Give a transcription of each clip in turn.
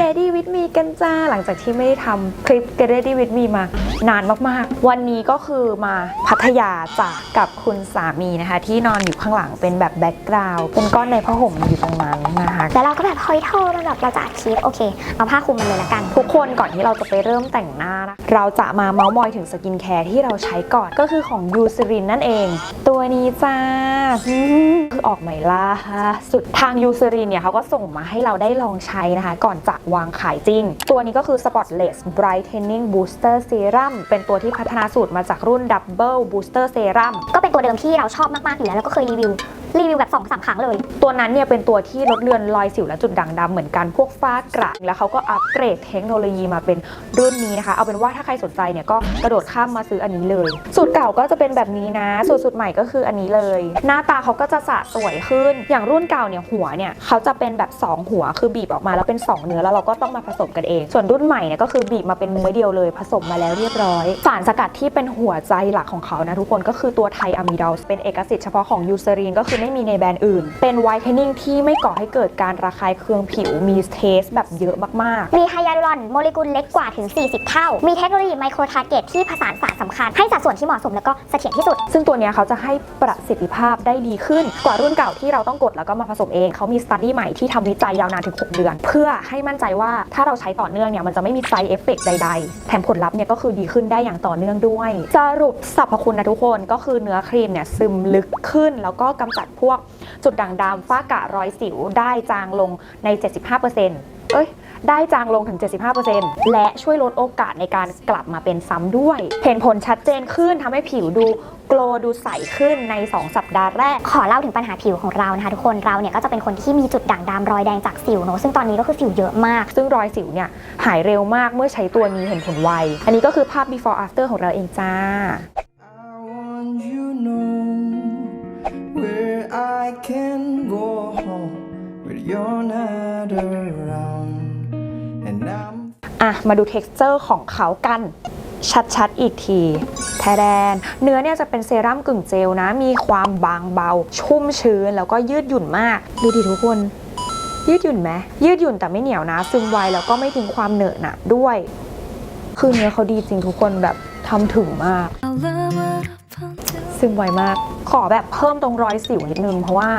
Get Ready with me กันจ้า หลังจากที่ไม่ได้ทำคลิป Get Ready with me มานานมากๆ วันนี้ก็คือมาพัทยาจากกับคุณสามีนะคะ ที่นอนอยู่ข้างหลังเป็นแบบแบ็กกราวด์เป็นก้อนในผ้าห่มอยู่ตรงนั้นนะคะแล้วเราก็แบบเฮ้ยเธอมันแบบเราจะอัดคลิปโอเค เอาผ้าคลุมมันเลยละกัน ทุกคนก่อนที่เราจะไปเริ่มแต่งหน้านะเราจะมาเมาส์มอยถึงสกินแคร์ที่เราใช้ก่อนก็คือของยูซ r รินนั่นเอง ตัวนี้จ้าอืมคือออกใหม่ล่าสุดทางยูซ r รินเนี่ยเขาก็ส่งมาให้เราได้ลองใช้นะคะ ก่อนจะวางขายจริง ตัวนี้ก็คือ Spotless Brightening Booster Serum เป็นตัวที่พัฒนาสูตรมาจากรุ่น Double Booster Serum ก็เป็นตัวเดิมที่เราชอบมาก ๆ อยู่แล้ว แล้วก็เคยรีวิว รีวิวแบบ2อสามครั้งเลย ตัวนั้นเนี่ยเป็นตัวที่ลดเลือนรอยสิวและจุดด่างดำเหมือนกันพวกฝ้ากระแล้วเขาก็อัปเกรดเทคโนโลยีมาเป็นรุ่นนี้นะคะ เอาเป็นว่าถ้าใครสนใจเนี่ยก็กระโดดข้ามมาซื้ออันนี้เลย สูตรเก่าก็จะเป็นแบบนี้นะ สูตรสูตรใหม่ก็คืออันนี้เลย หน้าตาเขาก็จะสะสวยขึ้น อย่างรุ่นเก่าเนี่ยหัวเนี่ยเขาจะเป็นแบบ 2 หัวคือบีบออกมาแล้วเป็น 2 เนื้อแล้วเราก็ต้องมาผสมกันเอง ส่วนรุ่นใหม่เนี่ยก็คือบีบมาเป็นเนื้อเดียวเลย ผสมมาแล้วเรียบร้อย สารสกัดที่เป็นหัวใจหลักของเขานะทุกคนก็คือตัวไทอะมิดอลเป็นเอกสิทธิ์เฉพาะของยูเซรีนก็คือไม่มีในแบรนด์อื่น เป็นไวท์เทนนิ่งที่ไม่ก่อให้เกิดการระคายเคืองผิว มีเทสแบบเยอะมากๆ มีไฮยาลูรอนโมเลกุลเล็กกว่าถึง 40 เท่า มีเทคโนโลยีไมโครทาร์เก็ตที่ผสานสารสำคัญ ให้สัดส่วนที่เหมาะสมแล้วก็เสถียรที่สุด ซึ่งตัวเนี้ยเขาจะให้ประสิทธิภาพได้ดีขึ้น กว่ารุ่นเก่าที่เราต้องกดแล้วก็มาผสมเอง เขามีสตัดดี้ใหม่ที่ทำวิจัยยาวนานถึง 6 เดือน เพื่อให้มั่นใจว่าถ้าเราใช้ต่อเนื่องเนี่ยมันจะไม่มีไซเอฟเฟกใด ๆ แถมผลลัพธ์เนี่ยก็คือดีขึ้นได้อย่างต่อเนื่องด้วย สรุปสรรพคุณนะทุกคนก็คือเนื้อครีมเนี่ยซึมลึกขึ้นแล้วก็กำจัดพวกจุดด่างดำฝ้ากระรอยสิวได้จางลงใน 75%เอ้ยได้จางลงถึง 75%และช่วยลดโอกาสในการกลับมาเป็นซ้ำด้วย เห็นผลชัดเจนขึ้นทำให้ผิวดูโกลดูใสขึ้นใน 2 สัปดาห์แรก ขอเล่าถึงปัญหาผิวของเรานะคะทุกคนเราเนี่ยก็จะเป็นคนที่มีจุดด่างดำรอยแดงจากสิวเนอะซึ่งตอนนี้ก็คือสิวเยอะมาก ซึ่งรอยสิวเนี่ยหายเร็วมากเมื่อใช้ตัวนี้เห็นผลไว อันนี้ก็คือภาพ before after ของเราเองจ้า I can go home when you're not around, and I'm อะ มาดู texture ของเขากัน ชัดๆ อีกทีแทแดน เนื้อเนี่ยจะเป็นเซรั่มกึ่งเจลนะ มีความบางเบา ชุ่มชื้น แล้วก็ยืดหยุ่นมาก ดูดิทุกคน ยืดหยุ่นไหม ยืดหยุ่นแต่ไม่เหนียวนะ ซึมไวแล้วก็ไม่ทิ้งความเหนอะหนะด้วย คือเนื้อเขาดีจริงทุกคนแบบ ทำถึงมาก ซึมไวมาก ขอแบบเพิ่มตรงรอยสิวนิดนึง เพราะว่า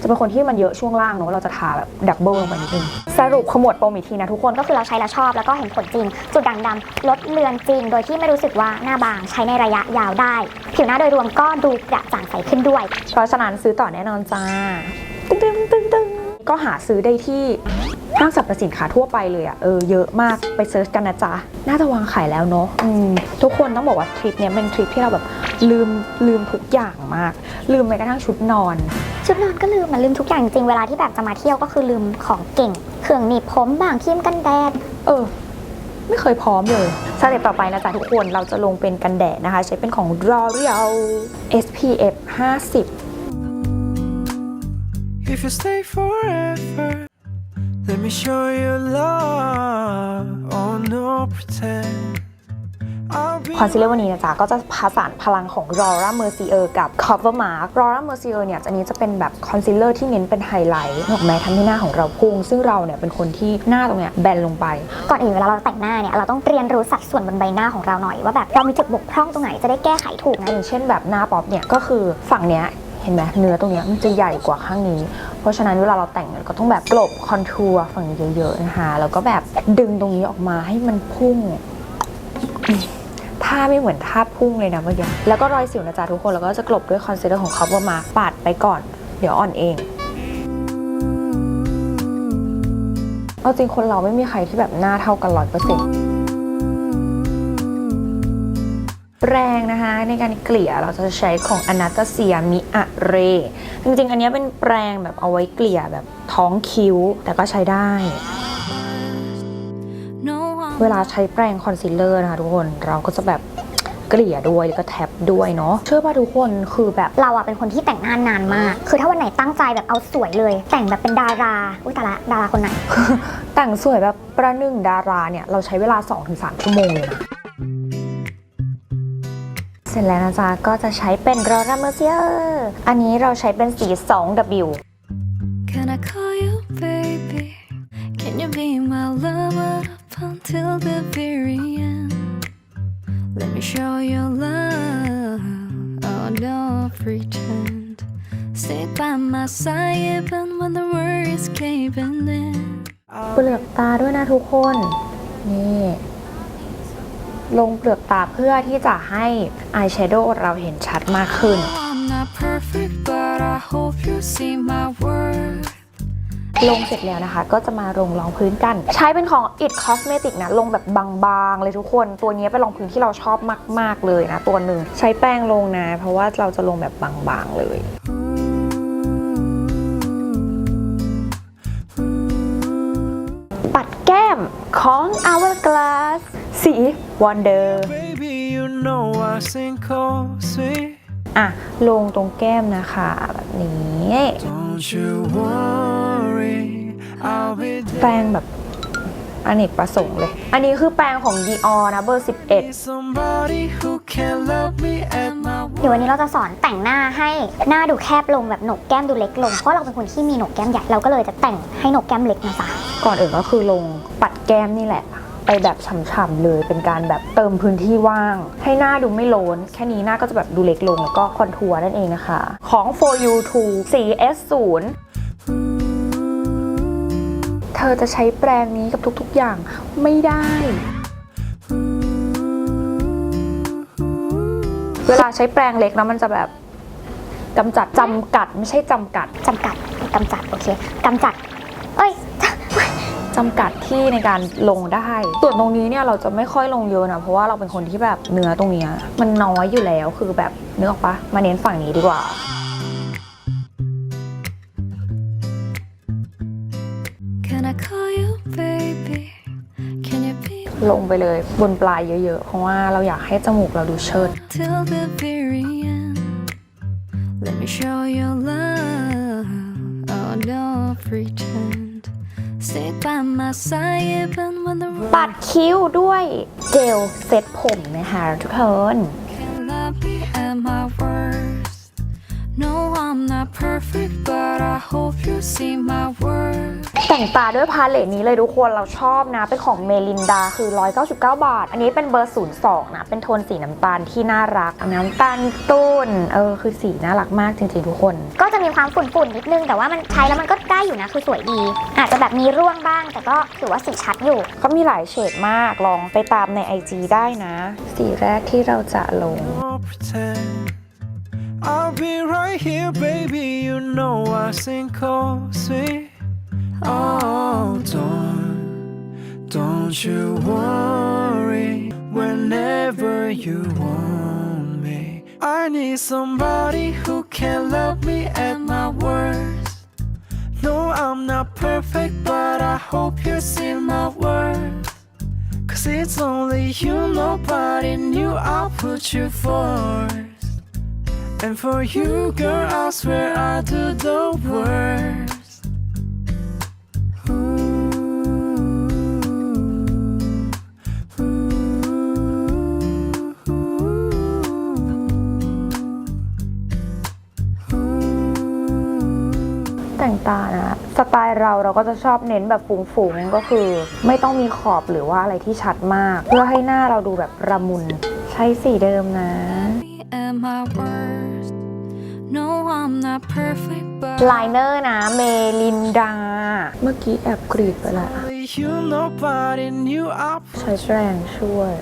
จะเป็นคนที่มันเยอะช่วงล่างเนอะเราจะทาแบบดับเบิลลงไปนิดนึง สรุปขมวดปมอีกทีนะทุกคนก็คือเราใช้แล้วชอบแล้วก็เห็นผลจริง จุดด่างดำลดเลือนจริง โดยที่ไม่รู้สึกว่าหน้าบางใช้ในระยะยาวได้ ผิวหน้าโดยรวมก็ดูกระจ่างใสขึ้นด้วย เพราะฉะนั้นซื้อต่อแน่นอนจ้าตึ้งตึ้งตึ้งตึ้งก็หาซื้อได้ที่ ห้างสรรพสินค้าทั่วไปเลยอะ่ะเออเยอะมากไปเซิร์ชกันนะจ๊ะ น่าจะวางขายแล้วเนาะอืมทุกคนต้องบอกว่าทริปเนี้ยเป็นทริปที่เราแบบลืมลืมทุกอย่างมาก ลืมแม้กระทั่งชุดนอน ชุดนอนก็ลืมมันลืมทุกอย่างจริงๆเวลาที่แบบจะมาเที่ยวก็คือลืมของเก่ง เครื่องหนีบผมบางครีมกันแดดเออ ไม่เคยพร้อมเลยสเต็ปต่อไปนะจ๊ะทุกคนเราจะลงเป็นกันแดดนะคะ ใช้เป็นของ L'Oreal SPF 50 if you stay forever. Let me show you love. Oh no, pretend. I'll be คอนซีลเลอร์วันนี้นะจ๊ะก็จะผสานพลังของ Laura Mercier กับ Cover Mark Laura Mercier เนี่ยอันนี้จะเป็นแบบคอนซีลเลอร์ที่เน้นเป็นไฮไลท์ดอกไม้ทำให้หน้าของเราพุ่ง ซึ่งเราเนี่ยเป็นคนที่หน้าตรงเนี้ยแบนลงไป ก่อนอื่นเวลาเราแต่งหน้าเนี่ยเราต้องเรียนรู้สัดส่วนบนใบหน้าของเราหน่อยว่าแบบเรามีจุดบกพร่องตรงไหนจะได้แก้ไขถูกอนะย่างเช่นแบบหน้าป๊อปเนี่ยก็คือฝั่งเนี้ย เห็นไหมเนื้อตรงนี้มันจะใหญ่กว่าข้างนี้ เพราะฉะนั้นเวลาเราแต่งเนี่ยก็ต้องแบบกลบคอนทัวร์ฝั่งนี้เยอะๆนะคะแล้วก็แบบดึงตรงนี้ออกมาให้มันพุ่งท่าไม่เหมือนท่าพุ่งเลยนะเมื่อกี้แล้วก็รอยสิวนะจ๊ะทุกคนแล้วก็จะกลบด้วยคอนซีลเลอร์ของ Cover Mark ปาดไปก่อน เดี๋ยวอ่อนเองเอาจริงคนเราไม่มีใครที่แบบหน้าเท่ากันร้อยเปอร์เซ็นต์ แปรงนะคะ ในการเกลี่ยเราจะใช้ของ a n a s t a s i a m i a r e จริงๆ อันเนี้ยเป็นแปรงแบบเอาไว้เกลี่ยแบบท้องคิ้ว แต่ก็ใช้ได้ เวลาใช้แปรงคอนซีลเลอร์นะคะทุกคนเราก็จะแบบเกลี่ยด้วยแล้วก็แท็บด้วยเนาะเชื่อป่ะทุกคนคือแบบเราอะเป็นคนที่แต่งหน้านานมาก คือถ้าวันไหนตั้งใจแบบเอาสวยเลย แต่งแบบเป็นดาราอุ้ยแต่ละดาราคนไหนแต่งสวยแบบประหนึ่งดาราเนี่ยเราใช้เวลา 2-3 ชั่วโมงเลยนะ ร็จแล้วนะจ๊ะ ก็จะใช้เป็นรอราเมเซียอันนี้เราใช้เป็นสี 2W Can I call you baby? Can you be my lover up until the very end? Let me show you love. Oh, don't pretend. Stay by my side even when the world is caving in. เปลือกตาด้วยนะทุกคน นี่ ลงเปลือกตาเพื่อที่จะให้อายแชโดว์เราเห็นชัดมากขึ้น I'm not perfect, but I hope you see my worth. ลงเสร็จแล้วนะคะ ก็จะมาลงรองพื้นกัน ใช้เป็นของ It Cosmetic นะ ลงแบบบางๆ เลยทุกคน ตัวนี้เป็นรองพื้นที่เราชอบมาก ๆ เลยนะ ตัวหนึ่งใช้แป้งลงนะ เพราะว่าเราจะลงแบบบางๆ เลยปัดแก้มของ Hourglass สี Wonder Baby, you know I sing cozy. อะ ลงตรงแก้มนะคะแบบนี้ Don't you worry, I'll be แปรงแบบอเนกประสงค์เลย อันนี้คือแปรงของ Dior นะเบอร์ there. Somebody who can love me at my เดี๋ยววันนี้เราจะสอนแต่งหน้าให้หน้าดูแคบลงแบบโหนกแก้มดูเล็กลง เพราะเราเป็นคนที่มีโหนกแก้มใหญ่ เราก็เลยจะแต่งให้โหนกแก้มเล็กนะจ๊ะ11ก่อนอื่นก็คือลงปัดแก้มนี่แหละ ไปแบบฉ่ำๆเลยเป็นการแบบเติมพื้นที่ว่าง ให้หน้าดูไม่โลน แค่นี้หน้าก็จะแบบดูเล็กลงแล้วก็คอนทัวร์นั่นเองนะคะ ของ For You 2 4S0 เธอจะใช้แปรงนี้กับทุกๆอย่างไม่ได้เวลาใช้แปรงเล็กนะมันจะแบบกำจัดจำกัดไม่ใช่จำกัดจำกัดกำจัด โอเคกำจัด จำกัดที่ในการลงได้ ส่วนตรงนี้เนี่ยเราจะไม่ค่อยลงเยอะนะเพราะว่าเราเป็นคนที่แบบเนื้อตรงเนี้ยมันน้อยอยู่แล้วคือแบบเนื้อออกปะมาเน้นฝั่งนี้ดีกว่า Can I call you baby? Can you be ลงไปเลยบนปลายเยอะๆ เพราะว่าเราอยากให้จมูกเราดูเชิด till the very end. Let me show you love. Oh, don't pretend. Stay by my side even when the ปัด world คิ้วด้วยเจลเซตผมนะคะทุกคน can love me at my worst. No, I'm not perfect, but I hope you see my worth. แต่งตาด้วยพาเลตนี้เลยทุกคนเราชอบนะ เป็นของเมลินดาคือ 199 บาท อันนี้เป็นเบอร์ 02 นะ เป็นโทนสีน้ำตาลที่น่ารัก น้ำตาลต้น เออ คือสีน่ารักมากจริงๆทุกคน ก็จะมีความฝุ่นๆนิดนึง แต่ว่ามันใช้แล้วมันก็ได้อยู่นะ คือสวยดี อาจจะแบบมีร่วงบ้าง แต่ก็ถือว่าสีชัดอยู่เขามีหลายเฉดมากลองไปตามใน IG ได้นะ สีแรกที่เราจะลง Don't pretend. I'll be right here, baby. You know I sing cozy. Oh, don't, don't you worry. Whenever you want me, I need somebody who can love me at my worst. No, I'm not perfect, but I hope you see my worth. Cause it's only you, nobody knew I'll put you first. And for you, girl, I swear I do the worst. Ooh, ooh, ooh. แต่งตานะ สไตล์เราเราก็จะชอบเน้นแบบฟุ้งๆ ก็คือ ไม่ต้องมีขอบหรือว่าอะไรที่ชัดมาก เพื่อให้หน้าเราดูแบบระมุน ใช้สีเดิมนะ at my worst. No, I'm not perfect, but ไลเนอร์นะ เมลินดา เมื่อกี้แอบกรีดไปแล้ว Only you, nobody knew I ใช้แรงช่วย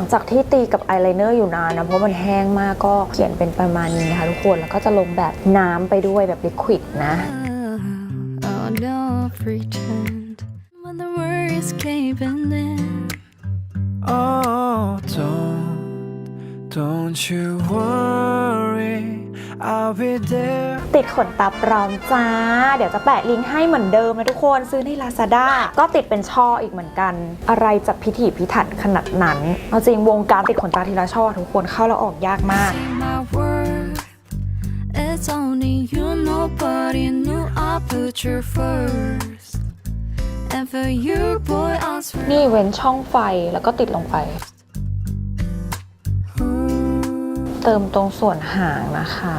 ลังจากที่ตีกับอายไลเนอร์อยู่นานนะ เพราะมันแห้งมากก็เขียนเป็นประมาณนี้นะคะทุกคน แล้วก็จะลงแบบน้ำไปด้วยแบบลิควิดนะ Oh, oh, don't pretend. When the world is caving in. Oh, don't, don't you worry. I'll be there. ติดขนตาปลอมจ้า เดี๋ยวจะแปะลิงก์ให้เหมือนเดิมนะทุกคนซื้อใน Lazada ก็ติดเป็นช่ออีกเหมือนกัน อะไรจะพิถีพิถันขนาดนั้นเอาจริงวงการติดขนตาทีละช่อทุกคนเข้าแล้วออกยากมาก See my worth. It's only nobody knew I put you first. And for you, boy, I swear. นี่เว้นช่องไฟแล้วก็ติดลงไป เติมตรงส่วนหางนะคะ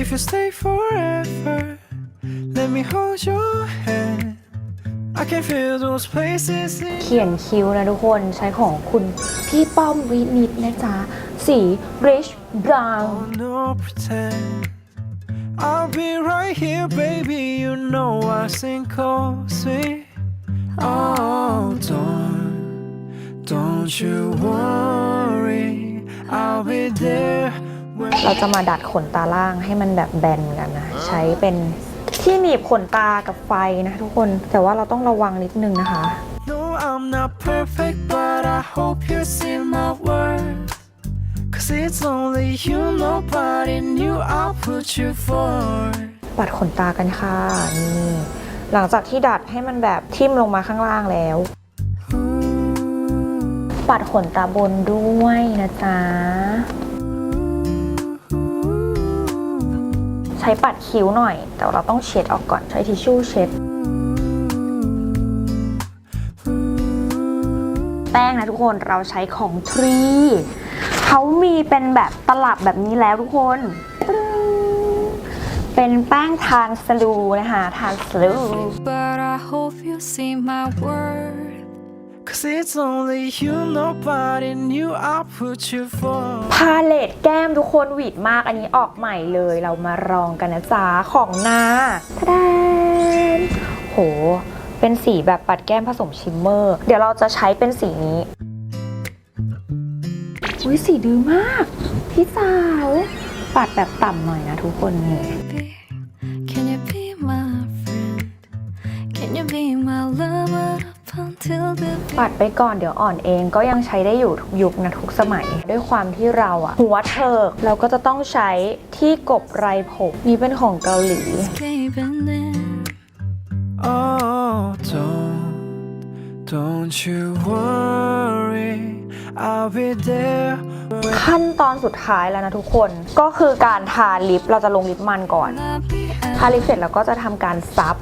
If you stay forever, let me hold your hand. I can feel those places in เขียนคิ้วนะทุกคนใช้ของคุณพี่ป้อมวินิตนะจ๊ะ สี rich brown Oh, no pretend. I'll be right here, baby. You know I sing sweet. Oh, don't, don't you worry. I'll be there when เราจะมาดัดขนตาล่างให้มันแบบแบนกันนะ ใช้เป็นที่หนีบขนตากับไฟนะทุกคน แต่ว่าเราต้องระวังนิดนึงนะคะ No, I'm not perfect, but I hope you see my worth. Cause it's only you, nobody knew I'll put you forward. ปัดขนตากันค่ะ นี่ หลังจากที่ดัดให้มันแบบทิ่มลงมาข้างล่างแล้ว ปัดขนตาบนด้วยนะจ๊ะ ใช้ปัดคิ้วหน่อย แต่เราต้องเช็ดออกก่อนใช้ทิชชู่เช็ด แป้งนะทุกคนเราใช้ของทรีเขามีเป็นแบบตลับแบบนี้แล้วทุกคน เป็นแป้งทานสลูนะคะทานสลู But I hope you see my worth. Cause it's only you, nobody knew I'll put you forward. พาเลตแก้มทุกคนหวีดมากอันนี้ออกใหม่เลยเรามาลองกันนะจ๊ะ ของนาทะดานโห เป็นสีแบบปัดแก้มผสมชิมเมอร์ เดี๋ยวเราจะใช้เป็นสีนี้อุ้ยสีดื้อมาก พี่สาว ปัดแบบต่ำหน่อยนะทุกคนนี่ ปัดไปก่อนเดี๋ยวอ่อนเองก็ยังใช้ได้อยู่ทุกยุคนะทุกสมัย ด้วยความที่เราอะหัวเถิกเราก็จะต้องใช้ที่กบไรผมนี่เป็นของเกาหลี caving in? Oh, don't, don't you worry. I'll be there. ขั้นตอนสุดท้ายแล้วนะทุกคนก็คือการทาลิปเราจะลงลิปมันก่อน I'll be ทาลิปเสร็จแล้วก็จะทำการซับ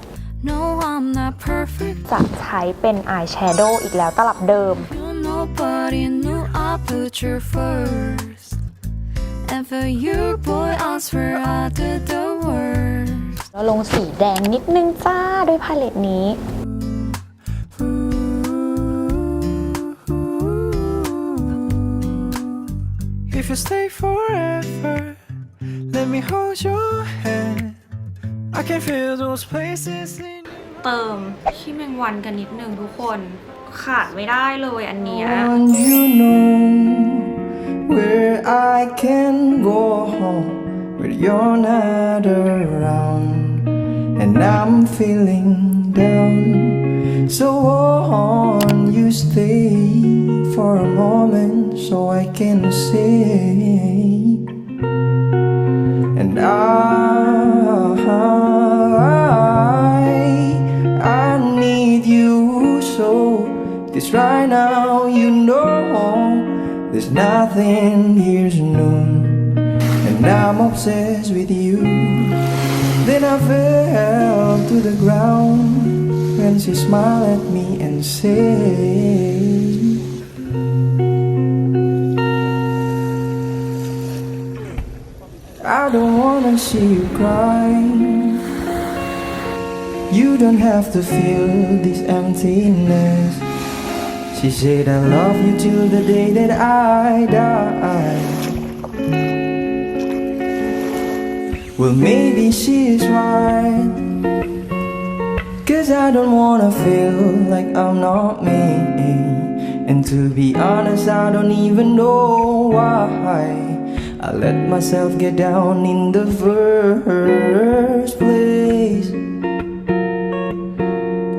No, I'm not perfect. จะใช้เป็นอายแชโดว์อีกแล้วตลับเดิม You nobody knew I put you first. And for you, boy, I swear I did the worst. แล้วลงสีแดงนิดนึงจ้าด้วยพาเลตนี้ If you stay forever, let me hold your hand. I can feel those places in เติมขี้แมงวันกันนิดนึงทุกคนขาดไม่ได้เลยอันเนี้ย you know where I can go home when you're not around, and I'm feeling down. So on, you stay for a moment so I can say, nothing here's new. And I'm obsessed with you. Then I fell to the ground and she smiled at me and said, I don't wanna see you cry. You don't have to feel this emptiness. She said, I love you till the day that I die. Well, maybe she's right. Cause I don't wanna feel like I'm not me. And to be honest, I don't even know why. I let myself get down in the first place.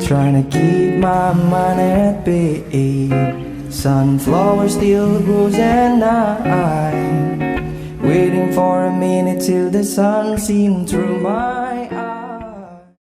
Trying to keep my mind at bay. Sunflower still grows at night. Waiting for a minute till the sun seems through my